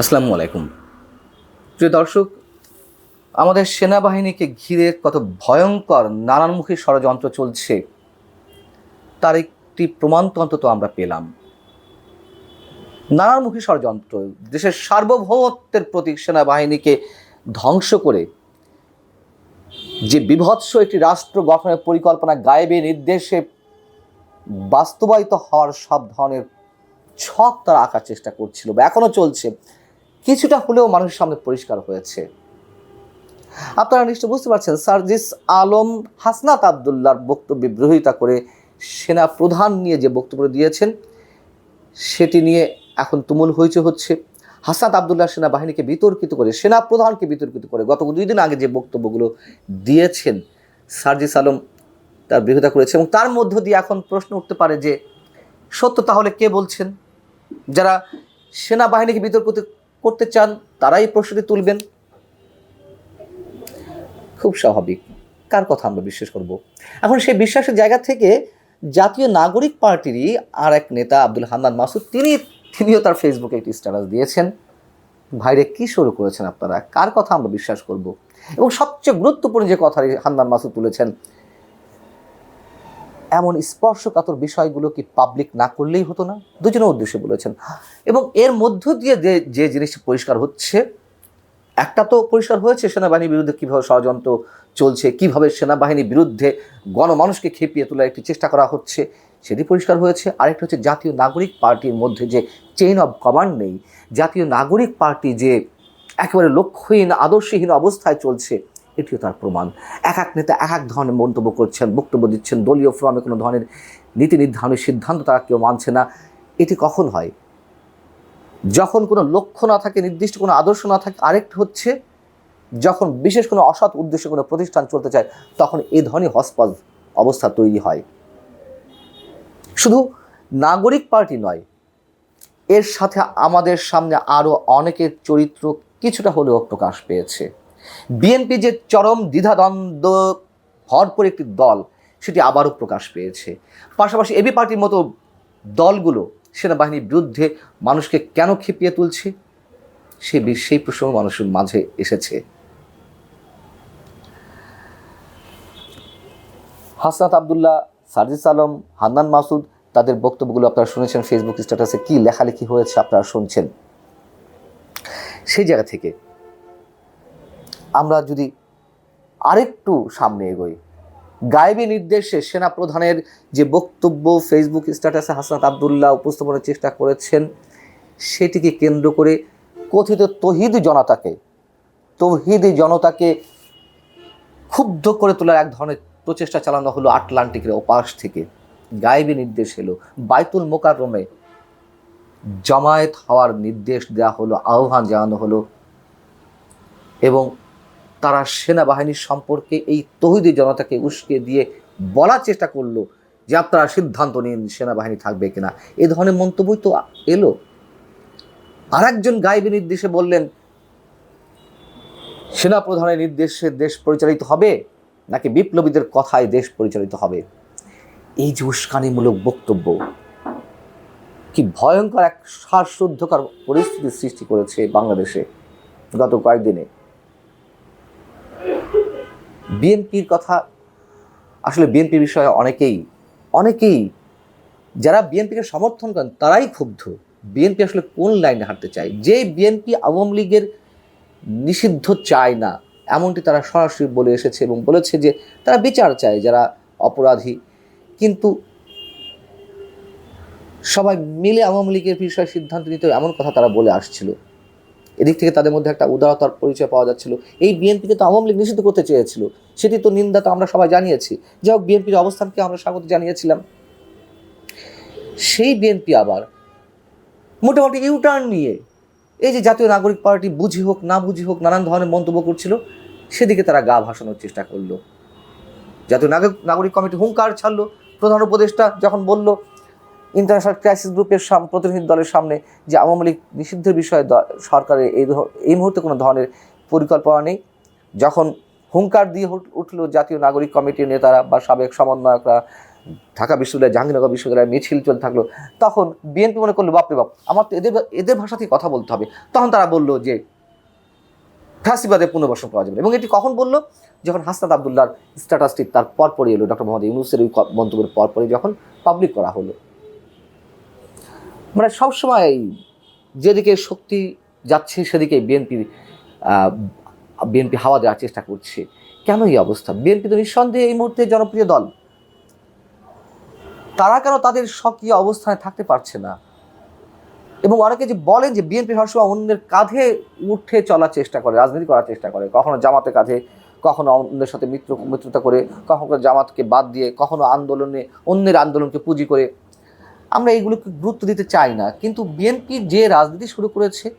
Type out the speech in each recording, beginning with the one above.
আসসালামু আলাইকুম। প্রিয় দর্শক, আমাদের সেনাবাহিনীকে ঘিরে কত ভয়ঙ্কর নানানমুখী ষড়যন্ত্র চলছে, তার একটি প্রমাণ অন্তত আমরা পেলাম। নানানমুখী ষড়যন্ত্র, দেশের সার্বভৌমত্বের প্রতীক সেনাবাহিনীকে ধ্বংস করে যে বিভৎস একটি রাষ্ট্র গঠনের পরিকল্পনা গায়েবে নির্দেশে বাস্তবায়িত হওয়ার সব ধরনের ছক তারা আঁকার চেষ্টা করছিল বা এখনও চলছে। কিছুটা হলেও মানুষের সামনে পরিষ্কার হয়েছে। আপনারা নিশ্চয় বুঝতে পারছেন, সার্জিস আলম হাসনাত আবদুল্লার বক্তব্য বিরোধিতা করে সেনা প্রধান নিয়ে যে বক্তব্য দিয়েছেন, সেটি নিয়ে এখন তুমুল হইচে হচ্ছে। হাসনাত আবদুল্লাহ সেনাবাহিনীকে বিতর্কিত করে সেনা প্রধানকে বিতর্কিত করে গত দুই দিন আগে যে বক্তব্যগুলো দিয়েছেন, সার্জিস আলম তার বিরোধিতা করেছে এবং তার মধ্য দিয়ে এখন প্রশ্ন উঠতে পারে যে, সত্য তাহলে কে বলছেন? যারা সেনাবাহিনীকে বিতর্কিত করতে চান, তারাই প্রশ্নটি তুলবেন। খুব স্বাভাবিক। কার কথা আমরা বিশ্বাস করব? এখন সেই বিশ্বাসের জায়গা থেকে জাতীয় নাগরিক পার্টিরই আর এক নেতা আব্দুল হান্নান মাসুদ, তিনি তিনিও তার ফেসবুকে একটি স্ট্যাটাস দিয়েছেন। ভাইরে, কি শুরু করেছেন আপনারা? কার কথা আমরা বিশ্বাস করব? এবং সবচেয়ে গুরুত্বপূর্ণ যে কথা হান্নান মাসুদ তুলেছেন এমন স্পর্শকাতর বিষয়গুলো কি পাবলিক না করলেই হতো না? দুজনের উদ্দেশ্যে বলেছেন। এবং এর মধ্য দিয়ে যে যে জিনিসটা পরিষ্কার হচ্ছে, একটা তো পরিষ্কার হয়েছে, সেনাবাহিনীর বিরুদ্ধে কীভাবে ষড়যন্ত্র চলছে, কীভাবে সেনাবাহিনীর বিরুদ্ধে গণমানুষকে খেপিয়ে তোলার একটি চেষ্টা করা হচ্ছে, সেটি পরিষ্কার হয়েছে। আরেকটা হচ্ছে জাতীয় নাগরিক পার্টির মধ্যে যে চেইন অব কমান্ড নেই, জাতীয় নাগরিক পার্টি যে একেবারে লক্ষ্যহীন, আদর্শহীন অবস্থায় চলছে এটিও তার প্রমাণ। এক এক নেতা এক এক ধরনের মন্তব্য করছেন, বক্তব্য দিচ্ছেন, দলীয় ফোরামে কোনো ধরনের নীতি নির্ধারণের সিদ্ধান্ত তারা কেউ মানছে না। এটি কখন হয়? যখন কোনো লক্ষ্য না থাকে, নির্দিষ্ট কোনো আদর্শ না থাকে, আরেকটা হচ্ছে যখন বিশেষ কোনো অসৎ উদ্দেশ্যে কোনো প্রতিষ্ঠান চলতে চায়, তখন এ ধরনের হসপজ অবস্থা তৈরি হয়। শুধু নাগরিক পার্টি নয়, এর সাথে আমাদের সামনে আরও অনেকের চরিত্র কিছুটা হলেও প্রকাশ পেয়েছে। বিএনপি যে চরম দ্বিধাদ্বন্দ্ব ভরপুর একটি দল, সেটি আবারও প্রকাশ পেয়েছে। পাশাপাশি এবি পার্টির মতো দলগুলো সেনাবাহিনীর বিরুদ্ধে মানুষকে কেন খেপিয়ে তুলছে? সে সেই প্রশ্ন মানুষের মাঝে এসেছে। হাসনাত আবদুল্লাহ, সার্জিস আলম, হান্নান মাসুদ, তাদের বক্তব্যগুলো আপনারা শুনেছেন ফেসবুক স্ট্যাটাসে কী লেখালেখি হয়েছে আপনারা শুনছেন। সেই জায়গা থেকে আমরা যদি আরেকটু সামনে এগোই। গায়েবী নির্দেশে সেনা প্রধানের যে বক্তব্য ফেসবুক স্ট্যাটাসে হাসনাত আবদুল্লাহ উপস্থাপনের চেষ্টা করেছেন, সেটিকে কেন্দ্র করে কথিত তহিদ জনতাকে, তহিদি জনতাকে ক্ষুব্ধ করে তোলার এক ধরনের প্রচেষ্টা চালানো হলো আটলান্টিকের ওপাশ থেকে। গায়েবী নির্দেশ এলো, বাইতুল মোকাররমে জামায়াত হওয়ার নির্দেশ দেওয়া হলো, আহ্বান জানানো হলো এবং তারা সেনাবাহিনীর সম্পর্কে এই তহিদি জনতাকে উস্কে দিয়ে বলার চেষ্টা করল যে আপনারা সিদ্ধান্ত নিন সেনাবাহিনী থাকবে কিনা। এ ধরনের মন্তব্যই তো এলো। আর একজন গায়েবী নির্দেশে বললেন, সেনাপ্রধানের নির্দেশে দেশ পরিচালিত হবে নাকি বিপ্লবীদের কথায় দেশ পরিচালিত হবে? এই যে উস্কানিমূলক বক্তব্য, কি ভয়ঙ্কর এক শ্বাসরুদ্ধকর পরিস্থিতির সৃষ্টি করেছে বাংলাদেশে গত কয়েকদিনে। বিএনপির কথা, আসলে বিএনপি বিষয়ে অনেকেই অনেকেই যারা বিএনপিকে সমর্থন করেন, তারাই ক্ষুব্ধ। বিএনপি আসলে কোন লাইনে হাঁটতে চায়? যে বিএনপি আওয়ামী লীগের নিষিদ্ধ চায় না, এমনটি তারা সরাসরি বলে এসেছে এবং বলেছে যে তারা বিচার চায় যারা অপরাধী। কিন্তু সবাই মিলে আওয়ামী লীগের বিষয়ে সিদ্ধান্ত নিতে এমন কথা তারা বলে আসছিল। এদিক থেকে তাদের মধ্যে একটা উদারতার পরিচয় পাওয়া যাচ্ছিল। এই বিএনপিকে তো আওয়ামী লীগ নিষিদ্ধ করতে চেয়েছিল। সেটি তো নিন্দা তো আমরা সবাই জানিয়েছি। যাই হোক, বিএনপির অবস্থানকে আমরা স্বাগত জানিয়েছিলাম। সেই বিএনপি আবার মোটামুটি ইউটার্ন নিয়ে এই যে জাতীয় নাগরিক পার্টি বুঝি হোক, না বুঝি হোক, নানান ধরনের মন্তব্য করছিল, সেদিকে তারা গা ভাসানোর চেষ্টা করল। জাতীয় নাগরিক নাগরিক কমিটি হুঙ্কার ছাড়লো। প্রধান উপদেষ্টা যখন বলল ইন্টারন্যাশনাল ক্রাইসিস গ্রুপের প্রতিনিধি দলের সামনে যে আওয়ামী লীগ নিষিদ্ধের বিষয়ে সরকারের এই এই মুহূর্তে কোনো ধরনের পরিকল্পনা নেই। যখন হুঙ্কার দিয়ে উঠ- উঠল জাতীয় নাগরিক কমিটির নেতারা বা সাবেক সমন্বয়করা, ঢাকা বিশ্ববিদ্যালয়, জাহাঙ্গীরনগর বিশ্ববিদ্যালয়ে মিছিল চলতে থাকল, তখন বিএনপি মনে করল, বাপরে বাপ, আমার তো এদের এদের ভাষাতেই কথা বলতে হবে। তখন তারা বলল যে, ফ্যাসিবাদে পুনর্বাসন করা যাবে এবং এটি কখন বলল? যখন হাসনাত আবদুল্লাহর স্ট্যাটাসটি তার পরপরই এলো, ডক্টর মোহাম্মদ ইউনুসের ওই মন্তব্যের পরপরই যখন পাবলিক করা হলো। মানে সবসময় যেদিকে শক্তি যাচ্ছে, সেদিকে বিএনপি বিএনপি হাওয়া দেওয়ার চেষ্টা করছে। কেন এই অবস্থা? বিএনপি তো নিঃসন্দেহে এই মুহূর্তে জনপ্রিয় দল। তারা কেন তাদের সক্রিয় অবস্থানে থাকতে পারছে না? এবং অনেকে যে বলেন যে বিএনপি সবসময় অন্যের কাঁধে উঠে চলার চেষ্টা করে, রাজনীতি করার চেষ্টা করে, কখনো জামাতের কাঁধে, কখনো অন্যের সাথে মিত্র, মিত্রতা করে, কখনো জামাতকে বাদ দিয়ে, কখনো আন্দোলনে অন্যের আন্দোলনকে পুঁজি করে আমরা এইগুলোকে গুরুত্ব দিতে চাই না। কিন্তু বিএনপি যে রাজনীতি শুরু করেছে,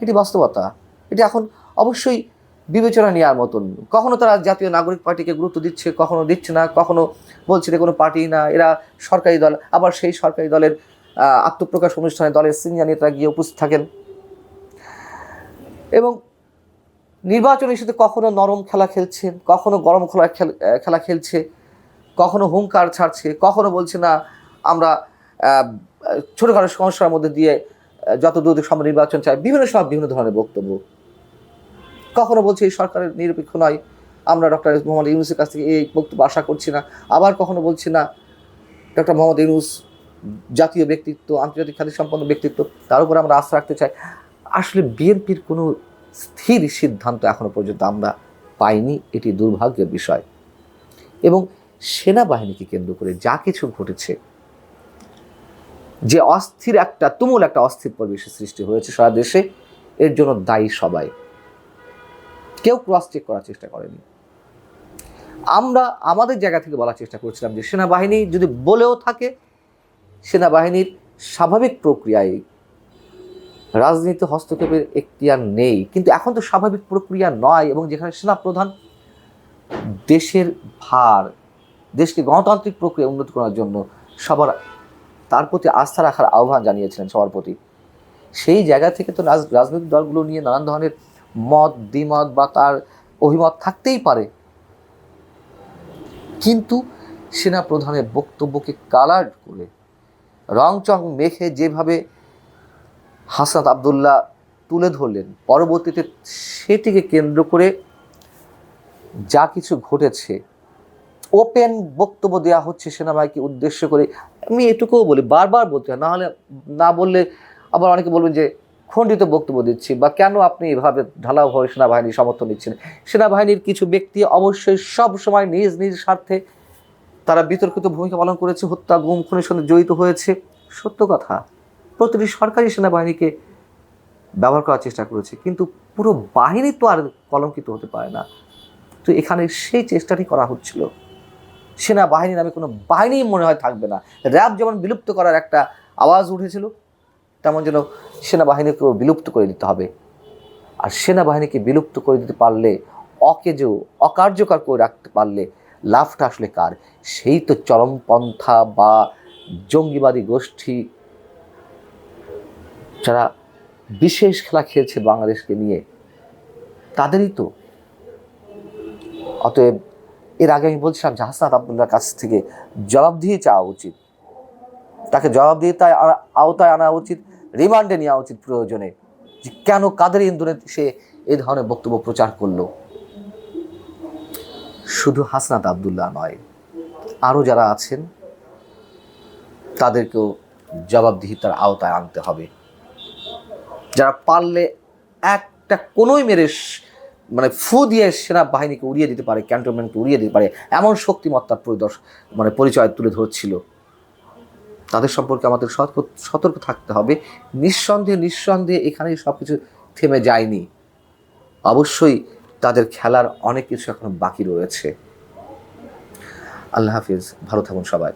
এটি বাস্তবতা। এটি এখন অবশ্যই বিবেচনা নেওয়ার মতন। কখনো তারা জাতীয় নাগরিক পার্টিকে গুরুত্ব দিচ্ছে, কখনো দিচ্ছে না, কখনো বলছে যে কোনো পার্টি না, এরা সরকারি দল। আবার সেই সরকারি দলের আত্মপ্রকাশ অনুষ্ঠানে দলের সিনিয়র নেতারা গিয়ে উপস্থিত থাকেন। এবং নির্বাচন ইস্যুতে কখনো নরম খেলা খেলছে, কখনো গরম খেলা খেল- খেলা খেলছে, কখনো হুঙ্কার ছাড়ছে, কখনো বলছে না, আমরা ছোটোখাটো সমস্যার মধ্যে দিয়ে যত দ্রুত সম্ভব নির্বাচন চাই বিভিন্ন সময় বিভিন্ন ধরনের বক্তব্য। কখনো বলছে এই সরকারের নিরপেক্ষ নয়, আমরা ডক্টর মোহাম্মদ ইউনুসের কাছ থেকে এই বক্তব্য আশা করছি না। আবার কখনো বলছি না, ডক্টর মোহাম্মদ ইউনুস জাতীয় ব্যক্তিত্ব, আন্তর্জাতিক খ্যাতি সম্পন্ন ব্যক্তিত্ব, তার উপর আমরা আস্থা রাখতে চাই। আসলে বিএনপির কোনো স্থির সিদ্ধান্ত এখনও পর্যন্ত আমরা পাইনি, এটি দুর্ভাগ্যের বিষয়। এবং সেনাবাহিনীকে কেন্দ্র করে যা কিছু ঘটেছে যে অস্থির একটা, তুমুল একটা অস্থির পরিবেশের সৃষ্টি হয়েছে সারা দেশে, এর জন্য দায়ী সবাই। কেউ ক্রস চেক করার চেষ্টা করেনি। আমরা আমাদের জায়গা থেকে বলার চেষ্টা করছিলাম যে সেনাবাহিনী যদি বলেও থাকে, সেনাবাহিনীর স্বাভাবিক প্রক্রিয়ায় রাজনীতি হস্তক্ষেপের এখতিয়ার নেই। কিন্তু এখন তো স্বাভাবিক প্রক্রিয়া নয় এবং যেখানে সেনাপ্রধান দেশের ভার, দেশকে গণতান্ত্রিক প্রক্রিয়া উন্নত করার জন্য সবার তার প্রতি আস্থা রাখার আহ্বান জানিয়েছিলেন সবার প্রতি সেই জায়গা থেকে তো রাজ- রাজনৈতিক দলগুলো নিয়ে নানান ধরনের মত, দ্বিমত বা তার অভিমত থাকতেই পারে। কিন্তু সেনা প্রধানের বক্তব্যকে কালার করে রংচং মেখে যেভাবে হাসনাত আবদুল্লাহ তুলে ধরলেন, পরবর্তীতে সেটিকে কেন্দ্র করে যা কিছু ঘটেছে, ওপেন বক্তব্য দেওয়া হচ্ছে সেনাবাহিনীকে উদ্দেশ্য করে আমি এটুকুও বলি, বারবার বলতে হয়, নাহলে না বললে আবার অনেকে বলবেন যে খণ্ডিত বক্তব্য দিচ্ছি বা কেন আপনি এভাবে ঢালাওভাবে সেনাবাহিনীর সমর্থন দিচ্ছেন? সেনাবাহিনীর কিছু ব্যক্তি অবশ্যই সব সময় নিজ নিজ স্বার্থে তারা বিতর্কিত ভূমিকা পালন করেছে, হত্যা, গুম, খুনের সঙ্গে জড়িত হয়েছে। সত্য কথা, প্রতিটি সরকারি সেনাবাহিনীকে ব্যবহার করার চেষ্টা করেছে, কিন্তু পুরো বাহিনী তো আর কলঙ্কিত হতে পারে না। তো এখানে সেই চেষ্টাটি করা হচ্ছিল। সেনাবাহিনী নামে কোনো বাহিনী মনে হয় থাকবে না। র্যাব যেমন বিলুপ্ত করার একটা আওয়াজ উঠেছিল, তেমন যেন সেনাবাহিনীকেও বিলুপ্ত করে দিতে হবে। আর সেনাবাহিনীকে বিলুপ্ত করে দিতে পারলে, অকেজো, অকার্যকর করে রাখতে পারলে লাভটা আসলে কার? সেই তো চরমপন্থা বা জঙ্গিবাদী গোষ্ঠী যারা বিশেষ খেলা খেলছে বাংলাদেশকে নিয়ে, তাদেরই তো। অতএব এর আগে আমি বলছিলাম যে হাসনাত আবদুল্লার কাছ থেকে জবাবদিহি চাওয়া উচিত। তাকে জবাবদিহিতায় আওতায় আনা উচিত, রিমান্ডে নেওয়া উচিত প্রয়োজনে। যে কেন কাদের ইন্ধনে সে এ ধরনের বক্তব্য প্রচার করল? শুধু হাসনাত আবদুল্লাহ নয় আরও যারা আছেন, তাদেরকেও জবাবদিহিতার আওতায় আনতে হবে। যারা পারলে একটা কোনোই মেরে মানে ফু দিয়ে সেনা বাহিনীকে উড়িয়ে দিতে পারে ক্যান্টনমেন্টকে উড়িয়ে দিতে পারে, এমন শক্তিমত্তার পরিদর্শ মানে পরিচয় তুলে ধরছিল। তাদের সম্পর্কে আমাদের সতর্ক সতর্ক থাকতে হবে। নিঃসন্দেহে নিঃসন্দেহে এখানেই সব কিছু থেমে যায়নি। অবশ্যই তাদের খেলার অনেক কিছু এখনও বাকি রয়েছে। আল্লাহ হাফিজ, ভালো থাকুন সবাই।